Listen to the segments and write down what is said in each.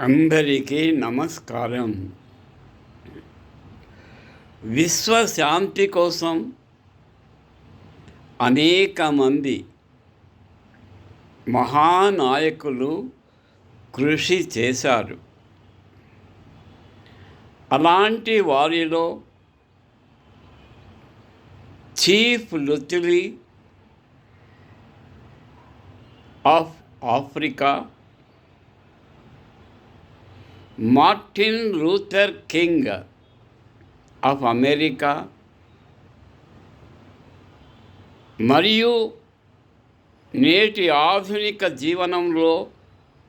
అందరికీ నమస్కారం. విశ్వశాంతి కోసం అనేక మంది మహానాయకులు కృషి చేశారు. అలాంటి వారిలో chief Luthuli of Africa Martin Luther King of America మరియు నేటి ఆధునిక జీవనంలో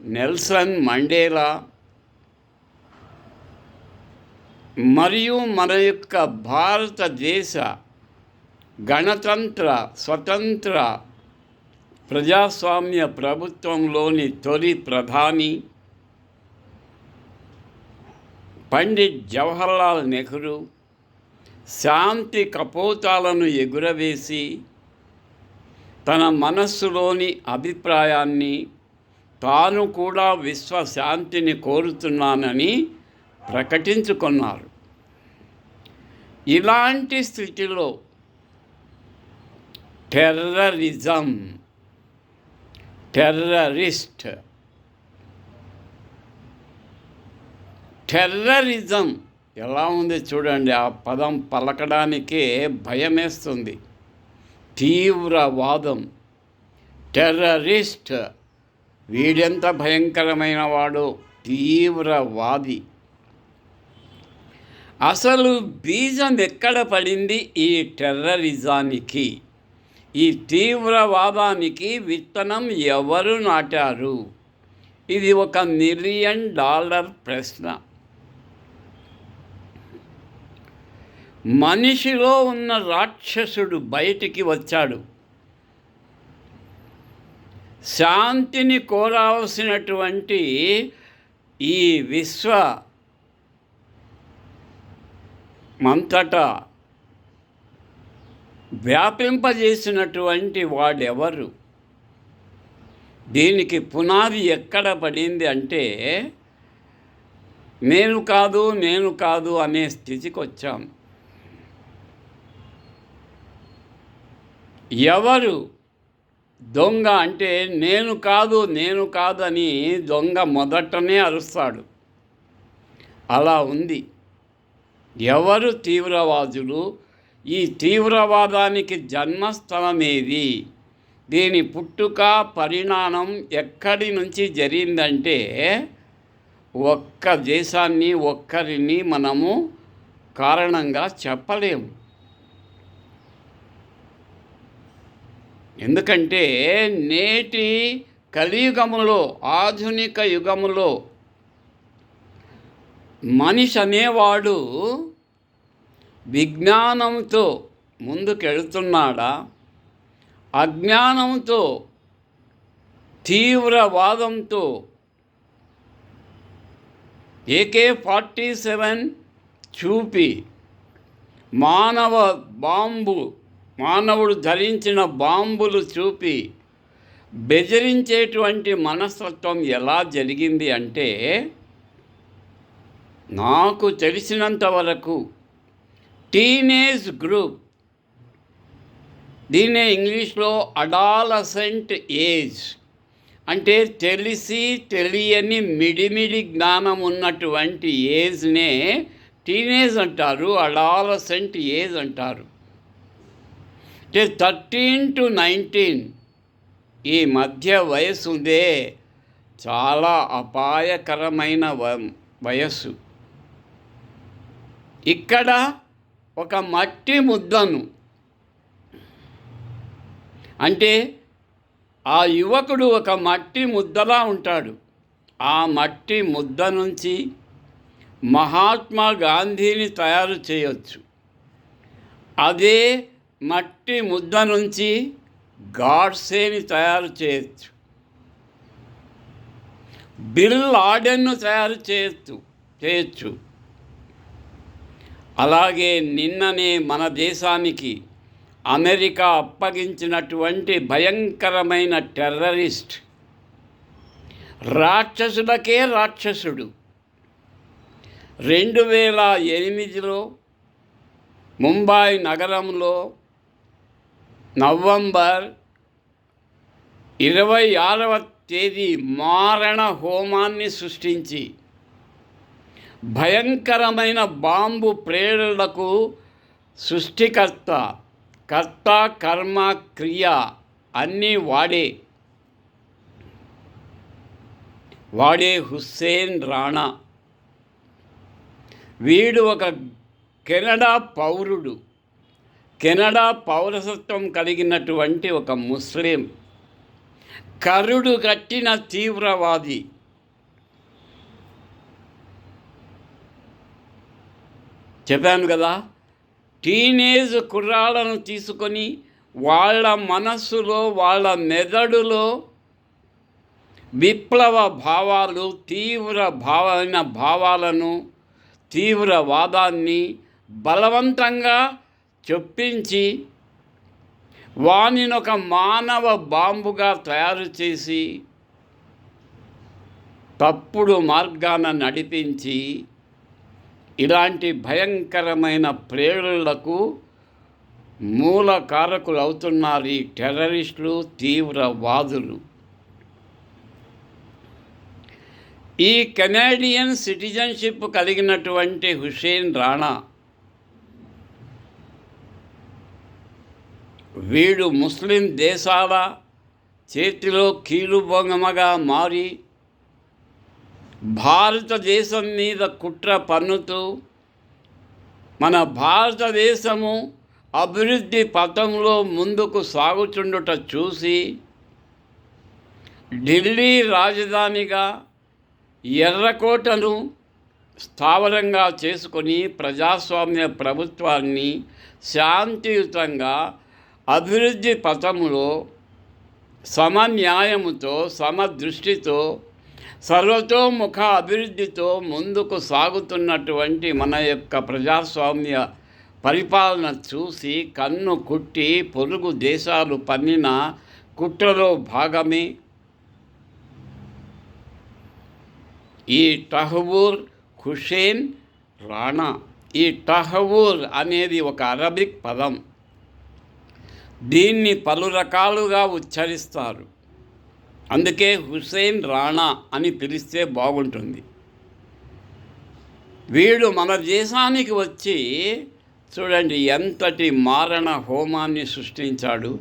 నెల్సన్ మండేలా మరియు మన యొక్క భారతదేశ గణతంత్ర స్వతంత్ర ప్రజాస్వామ్య ప్రభుత్వంలోని తొలి ప్రధాని పండిత్ జవహర్లాల్ నెహ్రూ శాంతి కపోతాలను ఎగురవేసి తన మనస్సులోని అభిప్రాయాన్ని తాను కూడా విశ్వశాంతిని కోరుతున్నానని ప్రకటించుకున్నారు. ఇలాంటి స్థితిలో టెర్రరిజం టెర్రరిస్ట్ టెర్రరిజం ఎలా ఉంది చూడండి ఆ పదం పలకడానికే భయమేస్తుంది. తీవ్రవాదం. టెర్రరిస్ట్. వీడెంత భయంకరమైన వాడు తీవ్రవాది. అసలు బీజం ఎక్కడ పడింది ఈ టెర్రరిజానికి? ఈ తీవ్రవాదానికి విత్తనం ఎవరు నాటారు? ఇది ఒక మిలియన్ డాలర్ ప్రశ్న. మనిషిలో ఉన్న రాక్షసుడు బయటికి వచ్చాడు. శాంతిని కోరాల్సినటువంటి ఈ విశ్వ మంతటా వ్యాపింపజేసినటువంటి వాడెవరు? దీనికి పునాది ఎక్కడ పడింది అంటే నేను కాదు నేను కాదు అనే స్థితికి వచ్చాము ఎవరు దొంగ అంటే నేను కాదు నేను కాదని దొంగ మొదటనే అరుస్తాడు. అలా ఉంది. ఎవరు తీవ్రవాదులు? ఈ తీవ్రవాదానికి జన్మస్థలమేది? దీని పుట్టుక పరిణామం ఎక్కడి నుంచి జరిగిందంటే ఒక్క దేశాన్ని ఒక్కరిని మనము కారణంగా చెప్పలేము. ఎందుకంటే నేటి కలియుగములో ఆధునిక యుగములో మనిషి అనేవాడు విజ్ఞానంతో ముందుకెళ్తున్నాడా? అజ్ఞానంతో తీవ్రవాదంతో ఏకే ఫార్టీ సెవెన్ చూపి మానవ బాంబు మానవుడు ధరించిన బాంబులు చూపి బెదిరించేటువంటి మనస్తత్వం ఎలా జరిగింది అంటే నాకు తెలిసినంత వరకు టీనేజ్ గ్రూప్ దీన్నే ఇంగ్లీష్లో అడాలసెంట్ ఏజ్ అంటే తెలిసి తెలియని మిడిమిడి జ్ఞానం ఉన్నటువంటి ఏజ్నే టీనేజ్ అంటారు అడాలసెంట్ ఏజ్ అంటారు. అంటే థర్టీన్ టు నైన్టీన్ ఈ మధ్య వయసుదే చాలా అపాయకరమైన వయస్సు. ఇక్కడ ఒక మట్టి ముద్దను. అంటే ఆ యువకుడు ఒక మట్టి ముద్దలా ఉంటాడు. ఆ మట్టి ముద్ద నుంచి మహాత్మా గాంధీని తయారు చేయొచ్చు. అదే మట్టి ముద్ద నుంచి గాడ్సేని తయారు చేయొచ్చు. బిల్ ఆడెన్ను తయారు చేయొచ్చు చేయొచ్చు. అలాగే నిన్ననే మన దేశానికి అమెరికా అప్పగించినటువంటి భయంకరమైన టెర్రరిస్ట్ రాక్షసులకే రాక్షసుడు. రెండు వేల ఎనిమిదిలో ముంబాయి నగరంలో నవంబర్ ఇరవై ఆరవ తేదీ మారణ హోమాన్ని సృష్టించి భయంకరమైన బాంబు ప్రేరణలకు సృష్టికర్త కర్త కర్మ క్రియ అన్నీ వాడే వాడే హుస్సేన్ రాణా. వీడు ఒక కెనడా పౌరుడు. కెనడా పౌరసత్వం కలిగినటువంటి ఒక ముస్లిం కరుడు కట్టిన తీవ్రవాది. చెప్పాను కదా టీనేజ్ కుర్రాళ్ళను తీసుకొని వాళ్ళ మనస్సులో వాళ్ళ మెదడులో విప్లవ భావాలు తీవ్ర భావమైన భావాలను తీవ్రవాదాన్ని బలవంతంగా చొప్పించి వానినొక మానవ బాంబుగా తయారు చేసి తప్పుడు మార్గాన నడిపించి ఇలాంటి భయంకరమైన ప్రేరణలకు మూల కారకులు అవుతున్నారు ఈ టెర్రరిస్టులు తీవ్రవాదులు ఈ కెనేడియన్ సిటిజన్షిప్ కలిగినటువంటి హుసేన్ రాణా వీడు ముస్లిం దేశాల చేతిలో కీలుబొంగమగా మారి భారతదేశం మీద కుట్ర పన్నుతూ మన భారతదేశము అభివృద్ధి పథంలో ముందుకు సాగుచుండుట చూసి ఢిల్లీ రాజధానిగా ఎర్రకోటను స్థావరంగా చేసుకొని ప్రజాస్వామ్య ప్రభుత్వాన్ని శాంతియుతంగా అభివృద్ధి పథములో సమన్యాయముతో సమదృష్టితో సర్వతోముఖ అభివృద్ధితో ముందుకు సాగుతున్నటువంటి మన యొక్క ప్రజాస్వామ్య పరిపాలన చూసి కన్ను కుట్టి పొరుగు దేశాలు పన్నిన కుట్రలో భాగమే ఈ టహవూర్ హుషేన్ రాణా. ఈ టహవూర్ అనేది ఒక అరబిక్ పదం. దీన్ని పలు రకాలుగా ఉచ్చరిస్తారు. అందుకే హుసేన్ రాణా అని పిలిస్తే బాగుంటుంది. వీడు మన దేశానికి వచ్చి చూడండి ఎంతటి మారణ హోమాన్ని సృష్టించాడు.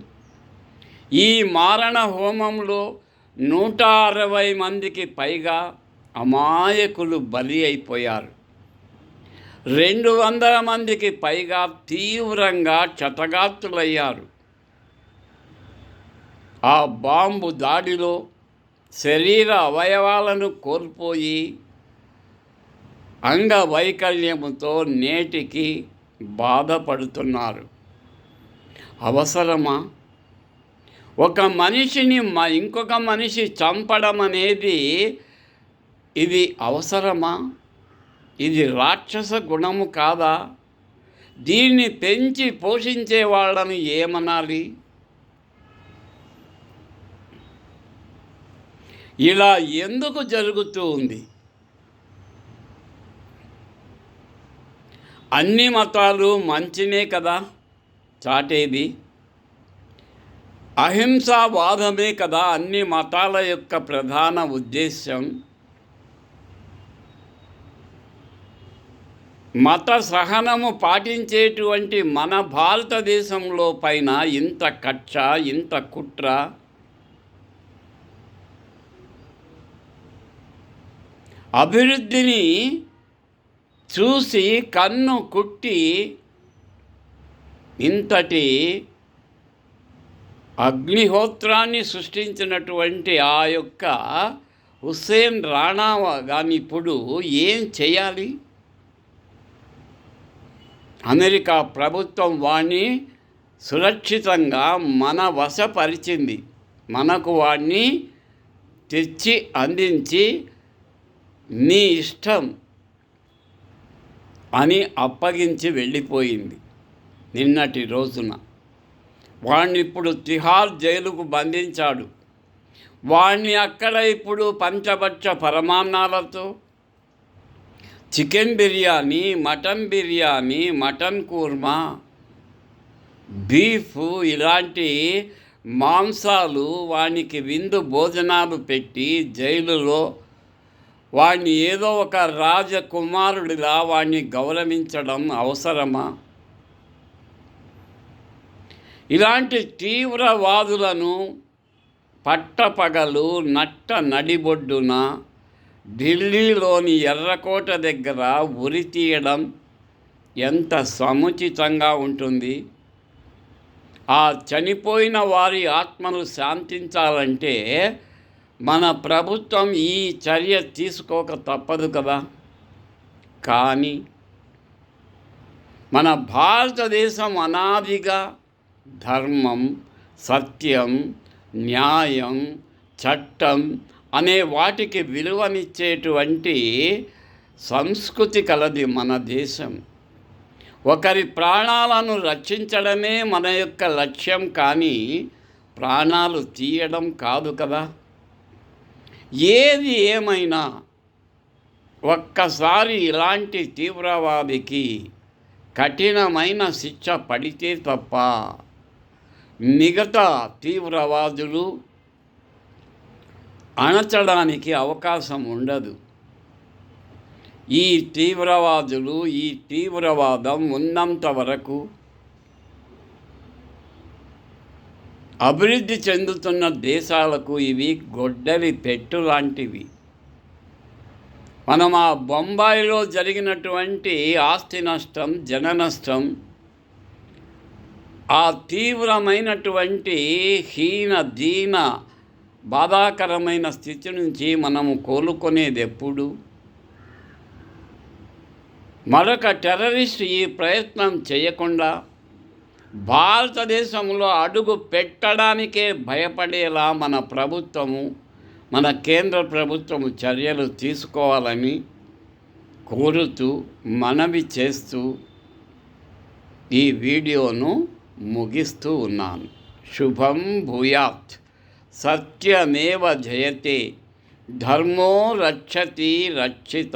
ఈ మారణ హోమంలో నూట అరవై మందికి పైగా అమాయకులు బలి అయిపోయారు. రెండు వందల మందికి పైగా తీవ్రంగా క్షతగాత్రులయ్యారు. ఆ బాంబు దాడిలో శరీర అవయవాలను కోల్పోయి అంగవైకల్యముతో నేటికి బాధపడుతున్నారు. అవసరమా? ఒక మనిషిని మా ఇంకొక మనిషి చంపడం అనేది ఇది అవసరమా? ఇది రాక్షస గుణము కాదా? దీన్ని పెంచి పోషించే వాళ్ళని ఏమనాలి? ఇలా ఎందుకు జరుగుతూ ఉంది? అన్ని మతాలు మంచినే కదా? చాటేది? అహింసావాదమే కదా అన్ని మతాల యొక్క ప్రధాన ఉద్దేశ్యం? మత సహనము పాటించేటువంటి మన భారతదేశంలో పైన ఇంత కక్ష ఇంత కుట్ర అభివృద్ధిని చూసి కన్ను కుట్టి ఇంతటి అగ్నిహోత్రాన్ని సృష్టించినటువంటి ఆ యొక్క హుస్సేన్ రాణా కానీ ఇప్పుడు ఏం చేయాలి? అమెరికా ప్రభుత్వం వాణ్ణి సురక్షితంగా మన వశపరిచింది. మనకు వాణ్ణి తెచ్చి అందించి నీ ఇష్టం అని అప్పగించి వెళ్ళిపోయింది నిన్నటి రోజున. వాణ్ణి ఇప్పుడు తిహార్ జైలుకు బంధించాడు. వాణ్ణి అక్కడ ఇప్పుడు పంచభక్ష పరమాన్నాలతో chicken biryani mutton biryani mutton korma beef ఇలాంటి మాంసాలు వానికి విందు భోజనాలు పెట్టి జైలులో వాడిని ఏదో ఒక రాజకుమారుడిలా వాడిని గౌరవించడం అవసరమా? ఇలాంటి తీవ్రవాదులను పట్టపగలు నట్ట నడిబొడ్డున ఢిల్లీలోని ఎర్రకోట దగ్గర ఉరి తీయడం ఎంత సముచితంగా ఉంటుంది? ఆ చనిపోయిన వారి ఆత్మను శాంతించాలంటే మన ప్రభుత్వం ఈ చర్య తీసుకోక తప్పదు కదా. కానీ మన భారతదేశం అనాదిగా ధర్మం సత్యం న్యాయం చట్టం అనే వాటికి విలువనిచ్చేటువంటి సంస్కృతి కలది మన దేశం. ఒకరి ప్రాణాలను రక్షించడమే మన యొక్క లక్ష్యం కానీ ప్రాణాలు తీయడం కాదు కదా. ఏది ఏమైనా ఒక్కసారి ఇలాంటి తీవ్రవాదికి కఠినమైన శిక్ష పడితే తప్ప మిగతా తీవ్రవాదులు అణచడానికి అవకాశం ఉండదు. ఈ తీవ్రవాదులు ఈ తీవ్రవాదం ఉన్నంత వరకు అభివృద్ధి చెందుతున్న దేశాలకు ఇవి గొడ్డలి పెట్టు లాంటివి. మనం ఆ బొంబాయిలో జరిగినటువంటి ఆస్తి నష్టం జన నష్టం ఆ తీవ్రమైనటువంటి హీన దీన బాధాకరమైన స్థితి నుంచి మనము కోలుకునేది ఎప్పుడు? మరొక టెర్రరిస్ట్ ఈ ప్రయత్నం చేయకుండా భారతదేశంలో అడుగు పెట్టడానికే భయపడేలా మన ప్రభుత్వము మన కేంద్ర ప్రభుత్వము చర్యలు తీసుకోవాలని కోరుతూ మనవి చేస్తూ ఈ వీడియోను ముగిస్తూ ఉన్నాను. శుభం భూయాత్. సత్యమేవ జయతే. ధర్మో రక్షతి రక్షిత.